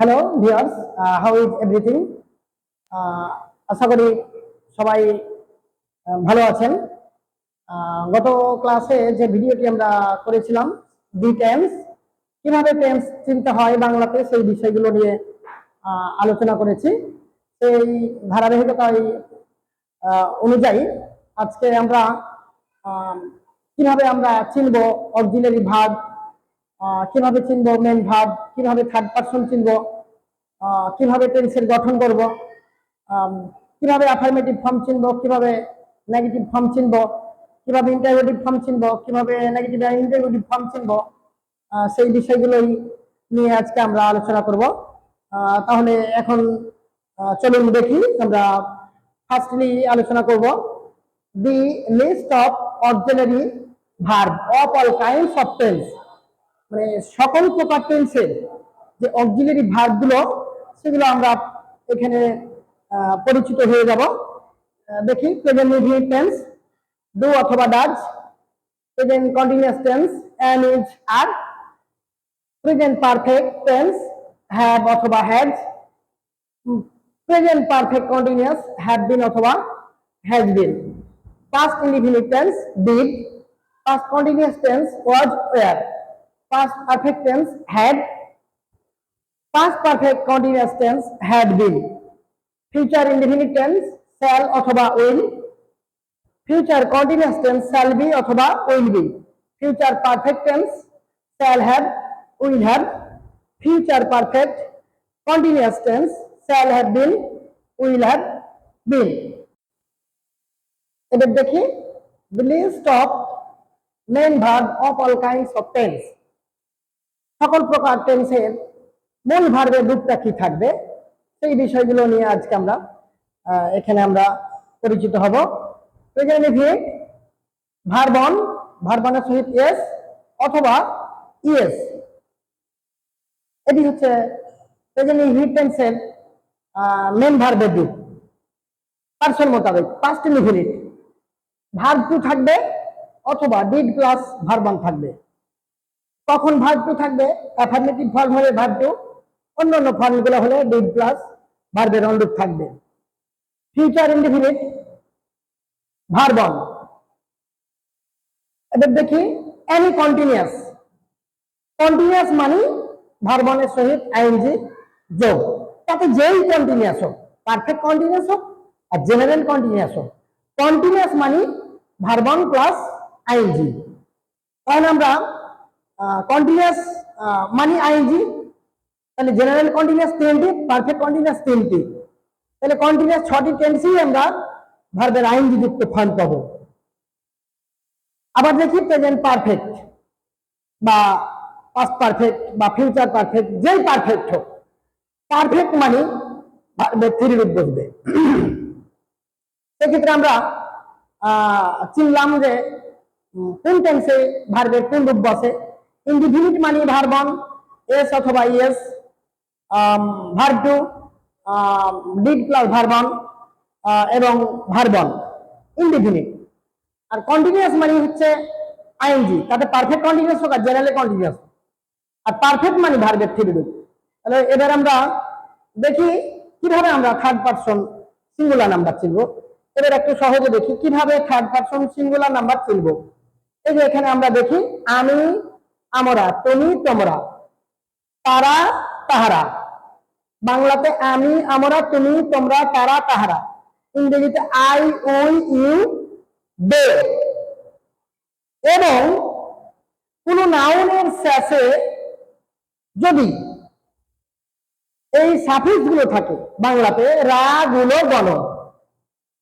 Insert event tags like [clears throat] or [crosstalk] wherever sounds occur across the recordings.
Hello viewers how is everything আশা করি সবাই ভালো আছেন। গত ক্লাসে যে ভিডিওটি আমরা করেছিলাম দি টেন্স কীভাবে টেন্স চিনতে হয় বাংলাতে সেই বিষয়গুলো নিয়ে আলোচনা করেছি। সেই ধারাবাহিকতায় অনুযায়ী আজকে আমরা কীভাবে আমরা চিনব অক্সিলারি আহ, কীভাবে চিনব মেন ভার্ব কীভাবে থার্ড পার্সন চিনব? কীভাবে টেন্সের গঠন করব? কীভাবে অ্যাফার্মেটিভ ফর্ম চিনব? কীভাবে নেগেটিভ ফর্ম চিনব? কীভাবে ইন্টারোগেটিভ ফর্ম চিনব? কীভাবে নেগেটিভ ইন্টারোগেটিভ ফর্ম চিনব? সেই বিষয়গুলোই নিয়ে আজকে আমরা আলোচনা করব। তাহলে এখন চলুন দেখি আমরা ফার্স্টলি আলোচনা করব। The list of auxiliary verb of all kinds of tense মানে সকল প্রকার টেন্সের যে অক্সিলারি ভার্বগুলো সেগুলো আমরা এখানে পরিচিত হয়ে যাব। দেখি প্রেজেন্ট ইনডিফিনিট টেন্স ডু অথবা does present continuous tense and is R present perfect tense have অথবা has present perfect continuous have been অথবা has been past indefinite tense, did, past continuous tense, was, were past perfect tense had past perfect continuous tense had been future indefinite tense shall অথবা will future continuous tense shall be অথবা will be future perfect tense shall have will have future perfect continuous tense shall have been will have been এবার দেখি the list of main verb of all kinds of tense সকল প্রকার টেন্সের মূল ভার্বের রূপটা কি থাকবে? সেই বিষয়গুলো নিয়ে আজকে আমরা এখানে আমরা পরিচিত হব। Present indefinite verb one verb সহিত এস অথবা ইএস এটি হচ্ছে প্রেজেন্ট টেন্সের মেন ভার্বের রূপ পার্সন মোতাবেক পাস্ট ইনডিফিনিট ভার্ব টু থাকবে অথবা ডিড প্লাস ভার্ব ওয়ান থাকবে। কখন ভার্ব টু থাকবে? অ্যাফার্মেটিভ ফর্ম হলে ভার্ব টু অন্য অন্য ফর্মগুলো হলে ডিড প্লাস ভার্বের অনুরূপ থাকবে। ফিউচার ইনডিফিনিট ভার্ব ওয়ান এবার দেখি এনি কন্টিনিউয়াস কন্টিনিউয়াস মানে ভার্ব ওয়ানের সহিত আইএনজি যোগ। তাতে যেই কন্টিনিউয়াস হোক পারফেক্ট কন্টিনিউয়াস হোক আর জেনারেল কন্টিনিউয়াস হোক। কন্টিনিউয়াস মানে ভার্বন প্লাস আইএনজি তাহলে আমরা কন্টিনিউয়াস মানি আইএনজি তাহলে জেনারেল কন্টিনিউয়াস তিনটি পারফেক্ট কন্টিনিউয়াস তিনটি। তাহলে কন্টিনিউয়াস ছটি টেন্সেই আমরা ভার্বের আইএনজি যুক্ত ফর্ম পাবো। আবার দেখি প্রেজেন্ট পারফেক্ট বা পাস্ট পারফেক্ট বা ফিউচার পারফেক্ট যেই পারফেক্ট হোক। পারফেক্ট মানে ভার্বের থ্রি রূপ বসবে। সেক্ষেত্রে আমরা চিনলাম যে কোন টেন্সে ভার্বের কোন রূপ বসে? ইনডিফিনিট মানে ভার্বন এস অথবা ES verb two did plus verb one এবং ভার্বন ইনডিফিনিট আর কন্টিনিউয়াস মানে হচ্ছে আইএনজি তাতে পারফেক্ট কন্টিনিউয়াস হোক আর জেনারেল কন্টিনিউয়াস আর পারফেক্ট মানে ভার্বের রূপ তাহলে এবার আমরা দেখি কীভাবে আমরা থার্ড পারসন সিঙ্গুলার নাম্বার চিনব। এবার একটু সহজে দেখি কীভাবে থার্ড পারসন সিঙ্গুলার নাম্বার চিনব। এই যে এখানে আমরা দেখি আমি আমরা, তুমি, তোমরা। তারা, তাহারা। বাংলাতে আমি, আমরা, তুমি, তোমরা, তারা, তাহারা। ইংরেজিতে আই, উই, ইউ, দে। এবং কোন নাউনের শেষে যদি এই সাফিক্সগুলো থাকে, বাংলাতে রা, গুলো, গণ।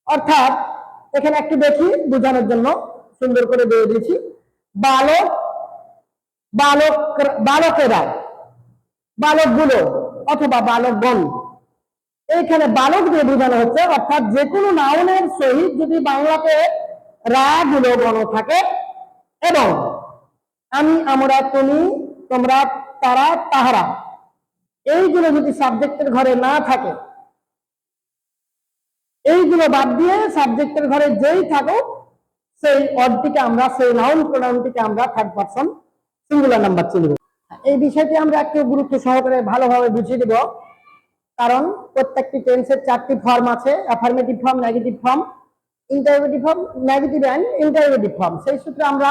অর্থাৎ, এখানে একটু দেখি, বোঝানোর জন্য সুন্দর করে দিয়ে দিয়েছি। বালক বালক, বালকেরা, বালকগুলো অথবা বালকগণ। এইখানে বালক দিয়ে বোঝানো হচ্ছে, অর্থাৎ যে কোনো নাউনের সহিত যদি বাংলাতে রা গুলো গণ থাকে, এবং আমি, আমরা, তুমি, তোমরা, তারা, তাহারা, এইগুলো যদি সাবজেক্টের ঘরে না থাকে, এইগুলো বাদ দিয়ে সাবজেক্টের ঘরে যেই থাকুক, সেই অর্ডটিকে আমরা, সেই নাউন প্রোনাউনটিকে আমরা থার্ড পারসন সিঙ্গুলার নাম্বার চিনব এই বিষয়টি আমরা একটু গুরুত্ব সহকারে ভালোভাবে বুঝিয়ে দেব। কারণ প্রত্যেকটি টেন্সের চারটি ফর্ম আছে affirmative form negative form interrogative form negative and interrogative form সেই সূত্রে আমরা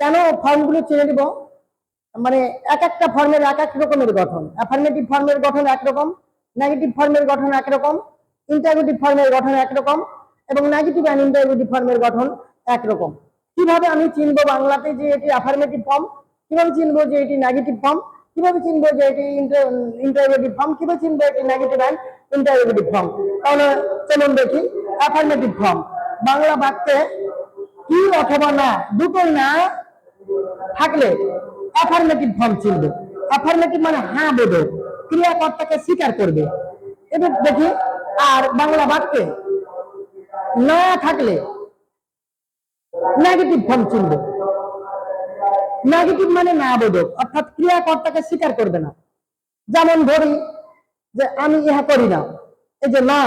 কেন ফর্মগুলো চিনে দিব মানে এক একটা ফর্মের এক এক রকমের গঠন। অ্যাফার্মেটিভ ফর্মের গঠন একরকম নেগেটিভ ফর্মের গঠন একরকম ইন্টারোগেটিভ ফর্মের গঠন একরকম এবং নেগেটিভ অ্যান্ড ইন্টারোগেটিভ ফর্মের গঠন একরকম কীভাবে আমি চিনবো বাংলাতে যে এটি অ্যাফার্মেটিভ ফর্ম কীভাবে চিনবো যে এটি নেগেটিভ ফর্ম কীভাবে চিনবো যে এটি ইন্টারোগেটিভ ফর্ম কীভাবে চিনবো এটি নেগেটিভ অ্যান্ড ইন্টারোগেটিভ ফর্ম তাহলে চলুন দেখি। অ্যাফার্মেটিভ ফর্ম বাংলা বাক্যে কি অথবা না দুটোই না থাকলে অ্যাফার্মেটিভ ফর্ম চিনবে। অ্যাফার্মেটিভ মানে হ্যাঁ বোধক ক্রিয়াকর্তাকে স্বীকার করবে। এবার দেখি, আর বাংলা বাক্যে না থাকলে নেগেটিভ ফর্ম চিনবে। নেগেটিভ মানে না বোধক অর্থাৎ ক্রিয়াকর্তাকে স্বীকার করবে না। যেমন ধরি যে আমি ইহা করি না, এই যে না,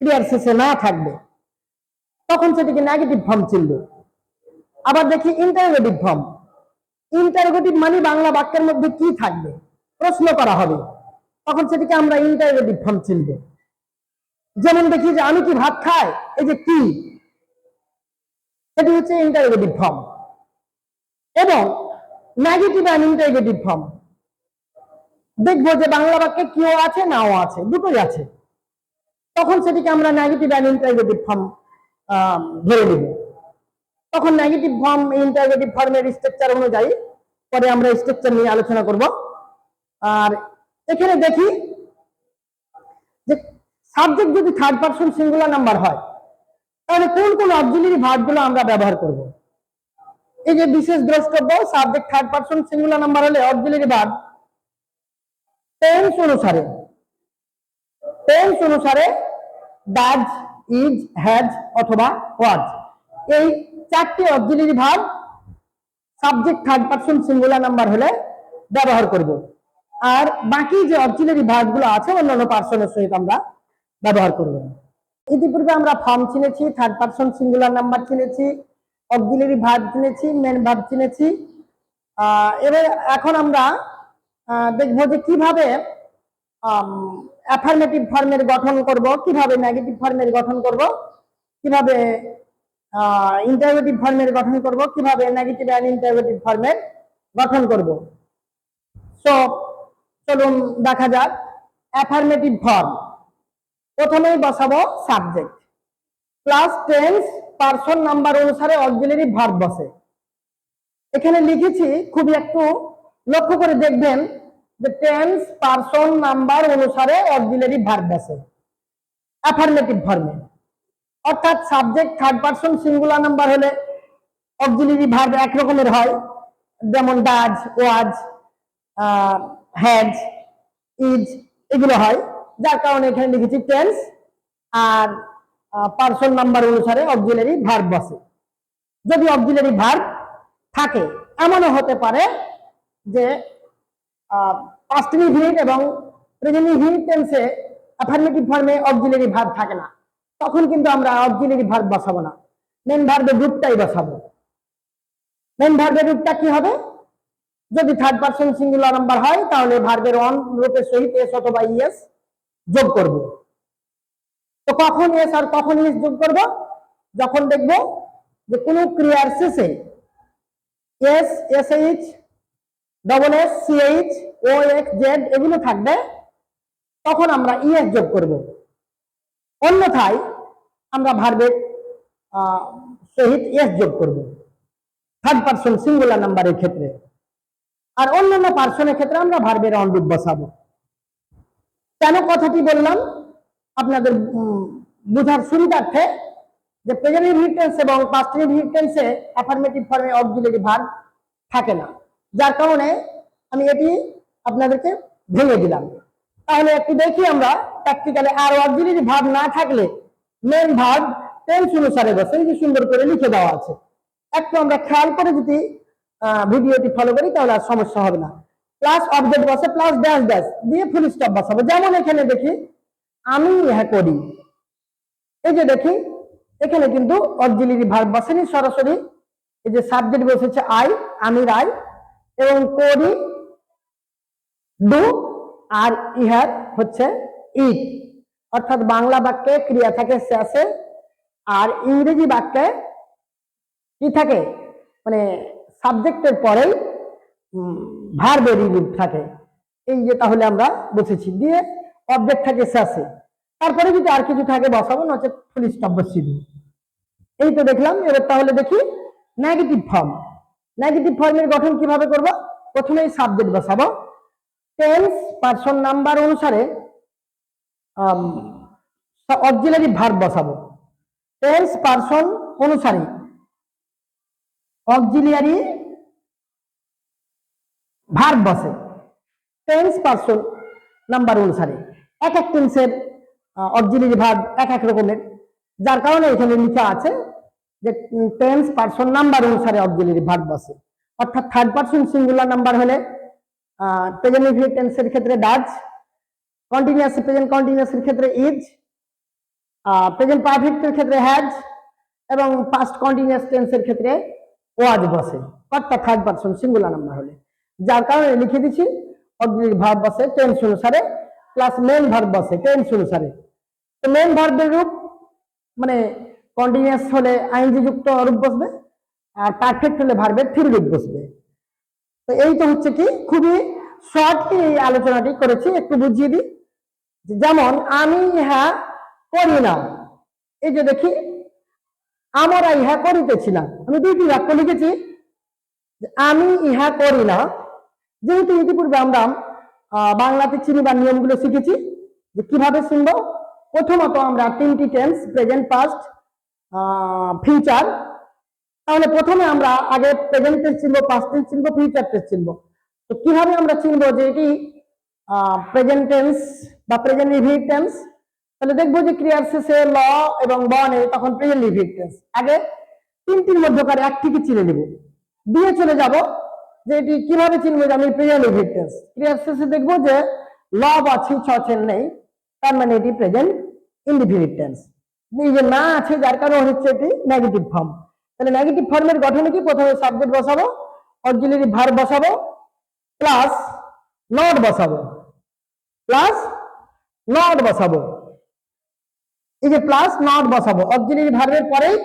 ক্রিয়ার শেষে না থাকবে, তখন সেটিকে নেগেটিভ ফর্ম চিনবে। আবার দেখি ইন্টারোগেটিভ ফর্ম ইন্টারোগেটিভ মানে বাংলা বাক্যের মধ্যে কি থাকবে? প্রশ্ন করা হবে। তখন সেটিকে আমরা ইন্টারোগেটিভ ফর্ম চিনব। যেমন দেখি যে আমি কি ভাত খাই, এই যে কি? সেটি হচ্ছে ইন্টারোগেটিভ ফর্ম এবং নেগেটিভ অ্যান্ড ইন্টারোগেটিভ ফর্ম দেখব যে বাংলা বাক্যে কেউ আছে, নাও আছে, দুটোই আছে। তখন সেটিকে আমরা নেগেটিভ অ্যান্ড ইন্টারোগেটিভ ফর্ম ধরে নেব। তখন নেগেটিভ ফর্ম ইন্টারোগেটিভ ফর্মের স্ট্রাকচার অনুযায়ী পরে আমরা স্ট্রাকচার নিয়ে আলোচনা করব। আর এখানে দেখি যে সাবজেক্ট যদি থার্ড পারসন সিঙ্গুলার নাম্বার হয় তাহলে কোন কোন অক্সিলারি ভার্বগুলো আমরা ব্যবহার করব? এই যে বিশেষ দ্রষ্টব্য subject third person singular number হলে অক্সিলারি ভার্ব টেন্স অনুসারে টেন্স অনুসারে ডাজ ইজ হ্যাজ অথবা ওয়াজ এই চারটি auxiliary verb subject third person singular number হলে ব্যবহার করব। আর বাকি যে অক্সিলারি ভার্বগুলো আছে, অন্যান্য পার্সনের সহিত আমরা ব্যবহার করব। ইতিপূর্বে আমরা ফর্ম চিনেছি থার্ড পারসন সিঙ্গুলার নাম্বার চিনেছি অক্সিলারি ভার্ব চিনেছি মেন ভার্ব চিনেছি এবার এখন আমরা দেখব যে কীভাবে অ্যাফার্মেটিভ ফর্মের গঠন করব, কীভাবে নেগেটিভ ফর্মের গঠন করব, কীভাবে ইন্টারোগেটিভ ফর্মের গঠন করব, কীভাবে নেগেটিভ অ্যান্ড ইন্টারোগেটিভ ফর্মের গঠন করব। সো চলুন দেখা যাক অ্যাফার্মেটিভ ফর্ম প্রথমেই বসাবো subject plus tense person number অনুসারে অক্সিলারি ভার্ব বসে। এখানে লিখেছি, খুবই একটু লক্ষ্য করে দেখবেন যে টেন্স পার্সন নাম্বার অনুসারে অক্সিলারি ভার্ব বসে। অ্যাফার্মেটিভ ফর্মে অর্থাৎ subject third person singular number হলে অক্সিলারি ভার্ব এক রকমের হয়। যেমন ডাজ ওয়াজ হ্যাজ ইজ এগুলো হয়। যার কারণে এখানে লিখেছি টেন্স আর পার্সন নাম্বার অনুসারে অক্সিলারি ভার্ব বসে যদি অক্সিলারি ভার্ব থাকে, এমনও হতে পারে যে পাস্ট ইনফিনিট এবং প্রেজেন্ট ইনফিনিট টেন্সে অ্যাফার্মেটিভ ফর্মে অক্সিলারি ভার্ব থাকে না, তখন কিন্তু আমরা অক্সিলারি ভার্ব বসাবো না। মেন ভার্বের রূপটাই বসাবো। মেন ভার্বের রূপটা কি হবে? যদি থার্ড পারসন সিঙ্গুলার নাম্বার হয়, তাহলে ভার্বের অন রূপের সহিত এস অথবা ইএস যোগ করব। তো কখন এস আর কখন ইএস যোগ করব? যখন দেখব যে কোনো ক্রিয়ার শেষে S S H double S C H O X Z এগুলো থাকবে, তখন আমরা ইএস যোগ করব। অন্যথায় আমরা ভার্বের সহিত এস যোগ করব। থার্ড পারসন সিঙ্গুলার নাম্বারের ক্ষেত্রে। আর অন্যান্য পার্সনের ক্ষেত্রে আমরা ভার্বের অনুরূপ বসাবো। কেন কথাটি বললাম? আপনাদের বোঝার সুবিধার্থে যে প্রেজেন্ট ইনহেরিটেন্স এবং পাস্ট ইনহেরিটেন্সে অ্যাফার্মেটিভ ফর্মে অক্সিলারি ভার্ব থাকে না। যার কারণে আমি এটি আপনাদেরকে ভেঙে দিলাম। তাহলে একটু দেখি আমরা প্র্যাকটিক্যালে আর অক্সিলারি ভার্ব না থাকলে মেন ভার্ব টেন্স অনুসারে বসে এই যে সুন্দর করে লিখে দেওয়া আছে। একটু আমরা খেয়াল করে যদি ভিডিওটি ফলো করি, তাহলে আর সমস্যা হবে না। প্লাস অবজেক্ট বসে প্লাস ড্যাশ ড্যাশ দিয়ে ফুল স্টপ বসাবো। যেমন এখানে দেখি, আমি ইহা করি। এই যে দেখি, এখানে কিন্তু অক্সিলারি ভার্ব বসেনি, সরাসরি। এই যে সাবজেক্ট বসেছে আই আমি রাই এবং করি ডু আর ইহার হচ্ছে ইট অর্থাৎ বাংলা বাক্যে ক্রিয়া থাকে শেষে আর ইংরেজি বাক্যে কি থাকে? মানে সাবজেক্টের পরেই ভার্বের রূপ থাকে। এই যে তাহলে আমরা বুঝেছি। দিয়ে অবজেক্ট থাকে শেষে। তারপরে যদি আর কিছু থাকে বসাবো নচে ফুল স্টপ বসিয়ে এই তো দেখলাম। এবার তাহলে দেখি নেগেটিভ ফর্ম নেগেটিভ ফর্মের গঠন কীভাবে করব? প্রথমেই সাবজেক্ট বসাবো। টেন্স পার্সন নাম্বার অনুসারে অক্সিলারি ভার্ব বসাবো। টেন্স পার্সন অনুসারে অক্সিলিয়ারি ভার্ব বসে। টেন্স পার্সন নাম্বার অনুসারে এক এক টেন্সের অক্সিলিয়ারি ভার্ব এক এক রকমের, যার কারণে এখানে লেখা আছে যে টেন্স পার্সন নাম্বার অনুসারে অক্সিলিয়ারি ভার্ব বসে। অর্থাৎ থার্ড পার্সন সিঙ্গুলার নাম্বার হলে প্রেজেন্ট টেন্সের ক্ষেত্রে ডাজ কন্টিনিউয়াস প্রেজেন্ট কন্টিনিউয়াসের ক্ষেত্রে ইজ প্রেজেন্ট পারফেক্টের ক্ষেত্রে হ্যাজ এবং পাস্ট কন্টিনিউয়াস টেন্সের ক্ষেত্রে ওয়াজ বসে। অর্থাৎ থার্ড পার্সন সিঙ্গুলার নাম্বার হলে। যার কারণে লিখে দিচ্ছি অগ্রিক ভার্ব বসে টেন্স অনুসারে প্লাস মেন ভার্ব বসে টেন্স অনুসারে তো মেন ভার্বের রূপ মানে কন্টিনিউয়াস হলে আইনজি যুক্ত রূপ বসবে, আর পারফেক্ট হলে ভার্বের থ্রি রূপ বসবে। তো এই তো হচ্ছে কি, খুবই শর্টলি এই আলোচনাটি করেছি, একটু বুঝিয়ে দিই। যেমন, আমি ইহা করি না। এই যে দেখি, আমরা ইহা করিতেছি না। আমি দুইটি বাক্য লিখেছি আমি ইহা করি না যেহেতু ইতিপূর্বে আমরা বাংলাতে চিনিবার নিয়মগুলো শিখেছি যে কীভাবে চিনব প্রথমত আমরা তিনটি টেন্স প্রেজেন্ট পাস্ট ফিউচার তাহলে প্রথমে আমরা আগে প্রেজেন্ট টেন্স চিনবো পাস্ট টেন্স চিনবো ফিউচার টেন্স চিনবো। তো কীভাবে আমরা চিনবো যে এটি প্রেজেন্ট টেন্স বা প্রেজেন্ট ইনফিনিট টেন্স তাহলে দেখব যে ক্রিয়ার শেষে ল এবং বনে তখন প্রেজেন্ট ইনফিনিট টেন্স আগে তিনটির মধ্যকার একটিকে চিনে নেব। দিয়ে চলে যাব যে এটি কীভাবে চিনবো যে আমি প্রেজেন্ট টেন্স ক্রিয়ার শেষে দেখব যে ল বা ছি ছেন নেই। তার মানে এটি প্রেজেন্ট ইনডিফিনিট টেন্স এই যে না আছে, যার কারণে হচ্ছে এটি নেগেটিভ ফর্ম তাহলে নেগেটিভ ফর্মের গঠনে কি? প্রথমে সাবজেক্ট বসাবো অক্সিলারি ভার্ব বসাবো প্লাস নট বসাবো প্লাস নট বসাবো। এই যে প্লাস নট বসাবো অক্সিলারি ভার্বের পরেই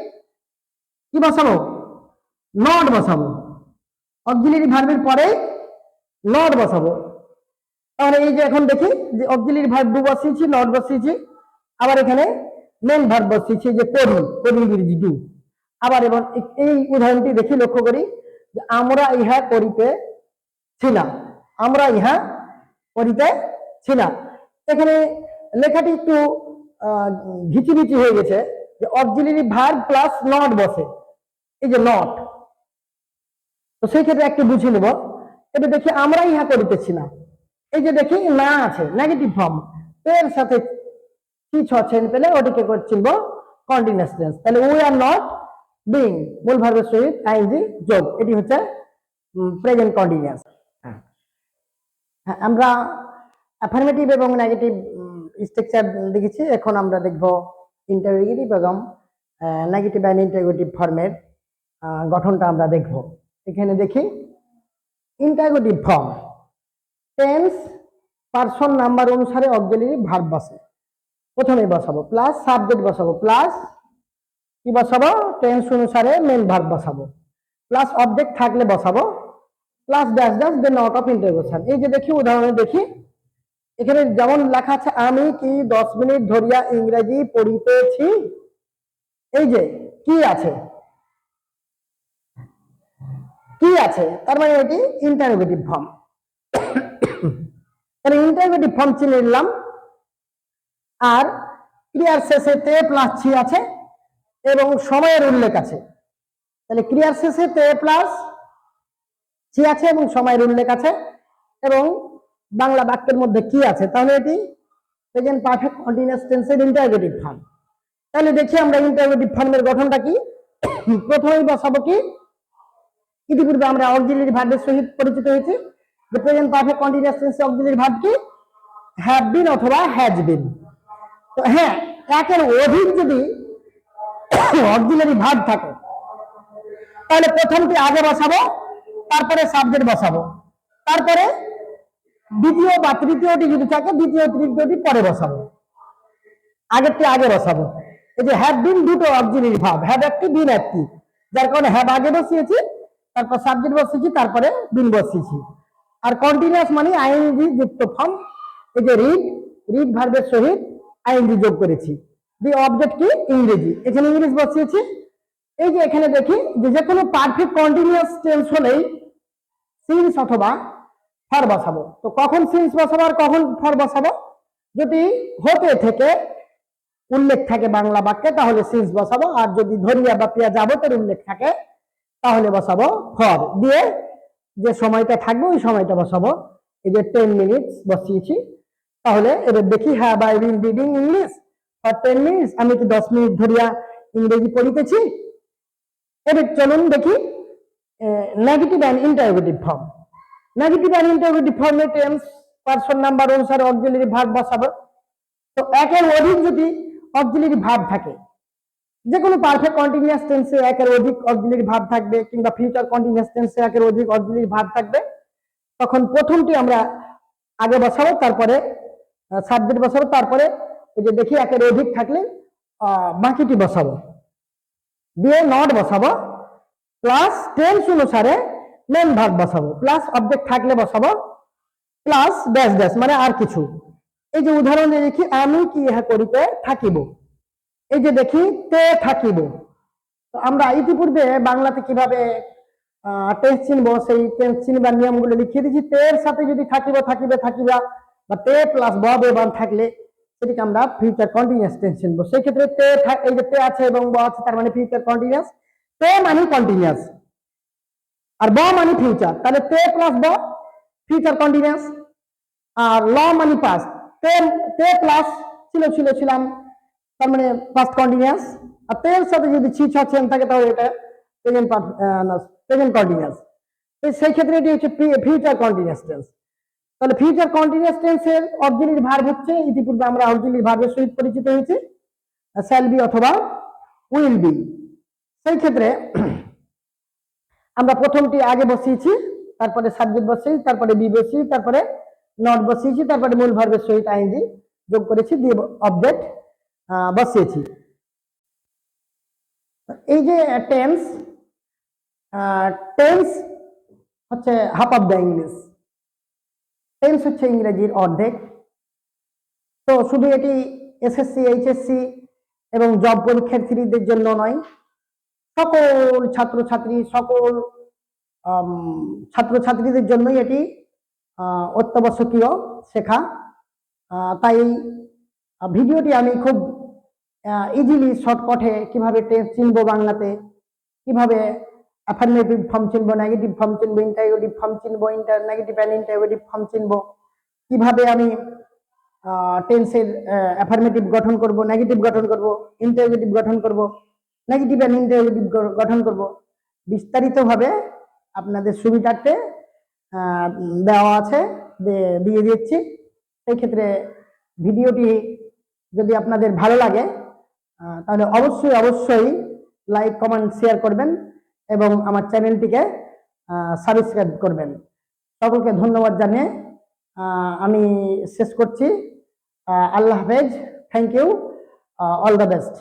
কি বসাবো? নট বসাবো। অক্সিলারি ভার্বের পরে নট বসাবো। তাহলে এই যে এখন দেখি যে অক্সিলারি ভার্ব ডু বসিয়েছি নট বসিয়েছি আবার এখানে মেন ভার্ব বসিয়েছি যে করি করি ইংরেজি ডু আবার এবং এই উদাহরণটি দেখি লক্ষ্য করি যে আমরা ইহা করিতে ছিলাম। আমরা ইহা করিতে ছিলাম। এখানে লেখাটি একটু আহ, ঘিচিমিচি হয়ে গেছে যে অক্সিলারি ভার্ব প্লাস নট বসে। এই যে নট তো সেই ক্ষেত্রে একটু বুঝে নেব। এটা দেখি আমরা ইহা করিতেছি না। এই যে দেখি, না আছে নেগেটিভ ফর্ম এর সাথে কি ছছেন পেলে ওটিকে চিনবো কন্টিনিউয়াস টেন্স তাহলে উই আর নট বিং মূল ভার্বের সহিত আইএনজি যোগ। এটি হচ্ছে প্রেজেন্ট কন্টিনিউয়াস আমরা অ্যাফার্মেটিভ এবং নেগেটিভ স্ট্রাকচার দেখেছি এখন আমরা দেখব ইন্টারোগেটিভ এবং নেগেটিভ অ্যান্ড ইন্টারোগেটিভ ফর্মের গঠনটা আমরা দেখব। এখানে দেখি। Interrogative form tense person number অনুসারে অক্সিলারি ভার্ব বসে প্রথমে বসাবো। প্লাস সাবজেক্ট বসাবো। প্লাস কি বসাবো? টেন্স অনুসারে মেন ভার্ব বসাবো। প্লাস অবজেক্ট থাকলে বসাবো। Plus dash dash the note of interrogation এই যে দেখি, উদাহরণে দেখি। এখানে যেমন লেখা আছে, আমি কি দশ মিনিট ধরিয়া ইংরেজি পড়িতেছি? এই যে, কি আছে? কি আছে? তার মানে এটি ইন্টারোগেটিভ ফর্ম তাহলে ইন্টারোগেটিভ ফর্ম চিনে নিলাম আর ক্রিয়ার শেষে তে প্লাস ছি আছে এবং সময়ের উল্লেখ আছে। তাহলে ক্রিয়ার শেষে তে প্লাস ছি আছে এবং সময়ের উল্লেখ আছে এবং বাংলা বাক্যের মধ্যে কি আছে? তাহলে এটি প্রেজেন্ট পারফেক্ট কন্টিনিউয়াস টেন্সের ইন্টারোগেটিভ ফর্ম তাহলে দেখি আমরা ইন্টারোগেটিভ ফর্মের গঠনটা কি? প্রথমেই বসাবো কি? ইতিপূর্বে আমরা অক্সিলারি ভার্বের সহিত পরিচিত হয়েছি। যে প্রেজেন্ট পারফেক্ট কন্টিনিউয়াস টেন্সে অক্সিলারি ভার্ব কি? হ্যাভ বিন অথবা হ্যাজ বিন তো হ্যাঁ একের অধিক যদি অক্সিলারি ভার্ব থাকে, তাহলে প্রথমটি আগে বসাবো, তারপরে সাবজেক্ট বসাবো। তারপরে দ্বিতীয় বা তৃতীয়টি যদি থাকে, দ্বিতীয় তৃতীয়টি পরে বসাবো। আগেরটি আগে বসাবো। এই যে হ্যাভ বিন দুটো অক্সিলারি ভাব হ্যাভ একটি বিন একটি। যার কারণে হ্যাভ আগে বসিয়েছি তারপর সাবজেক্ট বসিয়েছি, তারপরে বিন বসিয়েছি। আর কন্টিনিউয়াস মানে আইএনজি যুক্ত ফর্ম এই যে রিড রিড ভার্বের সহিত আইএনজি যোগ করেছি। দি অবজেক্ট কি? ইংরেজি। এখানে ইংলিশ বসিয়েছি। এই যে এখানে দেখি যে যে কোনো পারফেক্ট কন্টিনিউয়াস টেন্স হলেই সিন্স অথবা ফর বসাবো। তো কখন সিন্স বসাবো আর কখন ফর বসাবো? যদি হতে থেকে উল্লেখ থাকে বাংলা বাক্যে, তাহলে সিন্স বসাবো। আর যদি ধরিয়া বা পিয়া যাবতের উল্লেখ থাকে তাহলে বসাবো ফর দিয়ে যে সময়টা থাকবে, ওই সময়টা বসাবো। এই যে টেন মিনিটস বসিয়েছি। তাহলে এবার দেখি হ্যাঁ by been reading English for ten minutes আমি তো দশ মিনিট ধরিয়া ইংরেজি পড়িতেছি। এবার চলুন দেখি negative and interrogative form negative and interrogative ফর্মে টেন্স পার্সন নাম্বার অনুসারে অক্সিলারি ভার্ব বসাবো। তো একের অধিক যদি অক্সিলারি ভার্ব থাকে যে কোনো পারফেক্ট কন্টিনিউয়াস টেন্সে একের অধিক অক্সিলারি ভাব থাকবে কিংবা ফিউচার কন্টিনিউয়াস টেন্সে একের অধিক অক্সিলারি ভাব থাকবে। তখন প্রথমটি আমরা আগে বসাবো, তারপরে সাবজেক্ট বসাবো, তারপরে ওই যে দেখি একের অধিক থাকলে বাকিটি বসাবো। দিয়ে নট বসাবো প্লাস টেন্স অনুসারে মেন ভাগ বসাবো। প্লাস অবজেক্ট থাকলে বসাবো প্লাস ড্যাশ ড্যাশ মানে আর কিছু। এই যে উদাহরণ দেখি, আমি কি ইহা করিতে থাকিব? এই যে দেখি, তে থাকিব। তো আমরা ইতিপূর্বে বাংলাতে কীভাবে টেন্স চিনবো, সেই টেন্স চিনবার নিয়মগুলো লিখিয়ে দিচ্ছি তের সাথে যদি থাকিব, থাকিবে, থাকিবা, বা তে প্লাস ব বেবান থাকলে, সেটিকে আমরা ফিউচার কন্টিনিউয়াস টেন্স চিনবো। সেই ক্ষেত্রে তে এই যে তে আছে এবং ব আছে, তার মানে ফিউচার কন্টিনিউয়াস তে মানে কন্টিনিউয়াস আর ব মানে ফিউচার তাহলে তে প্লাস ব ফিউচার কন্টিনিউয়াস আর ল মানে পাস্ট তে তে প্লাস ছিল ছিল, ছিলাম তার মানে পাস্ট কন্টিনিউয়াস আর তের সাথে যদি ছি ছ থাকে তাহলে এটা প্রেজেন্ট প্রেজেন্ট কন্টিনিউয়াস সেই ক্ষেত্রে এটি হচ্ছে ফিউচার কন্টিনিউয়াস টেন্স তাহলে ফিউচার কন্টিনিউয়াস টেন্সের অক্সিলারি ভার্ব হচ্ছে, ইতিপূর্বে আমরা অক্সিলারি ভার্বের সহিত পরিচিত হয়েছি শ্যাল বি অথবা উইল বি সেই ক্ষেত্রে [clears throat] আমরা প্রথমটি আগে বসিয়েছি, তারপরে সাবজেক্ট বসিয়েছি, তারপরে বি বসিয়েছি, তারপরে নট বসিয়েছি, তারপরে মূল ভার্বের সহিত আইনজি যোগ করেছি, দিয়ে অবজেক্ট বসিয়েছি। এই যে টেন্স টেন্স হচ্ছে half of the English tense হচ্ছে ইংরেজির অর্ধেক। তো শুধু এটি এসএসসি এইচএসসি এবং জব পরীক্ষার্থীদের জন্য নয়, সকল ছাত্রছাত্রী, সকল ছাত্রছাত্রীদের জন্যই এটি অত্যাবশ্যকীয় শেখা। তাই ভিডিওটি আমি খুব ইজিলি শর্টকটে কীভাবে টেন্স চিনবো বাংলাতে, কীভাবে অ্যাফার্মেটিভ ফর্ম চিনবো নেগেটিভ ফর্ম চিনবো ইন্টারোগেটিভ ফর্ম চিনবো inter negative and interrogative form চিনবো, কীভাবে আমি টেন্সের অ্যাফার্মেটিভ গঠন করব নেগেটিভ গঠন করব ইন্টারোগেটিভ গঠন করব নেগেটিভ অ্যান্ড ইন্টারোগেটিভ গঠন করব, বিস্তারিতভাবে আপনাদের সুবিধার্থে দেওয়া আছে দিয়ে দিচ্ছি। সেই ক্ষেত্রে ভিডিওটি যদি আপনাদের ভালো লাগে তাহলে অবশ্যই অবশ্যই লাইক কমেন্ট শেয়ার করবেন এবং আমার চ্যানেলটিকে সাবস্ক্রাইব করবেন। সকলকে ধন্যবাদ জানিয়ে আমি শেষ করছি। আল্লাহ হাফেজ। Thank you all the best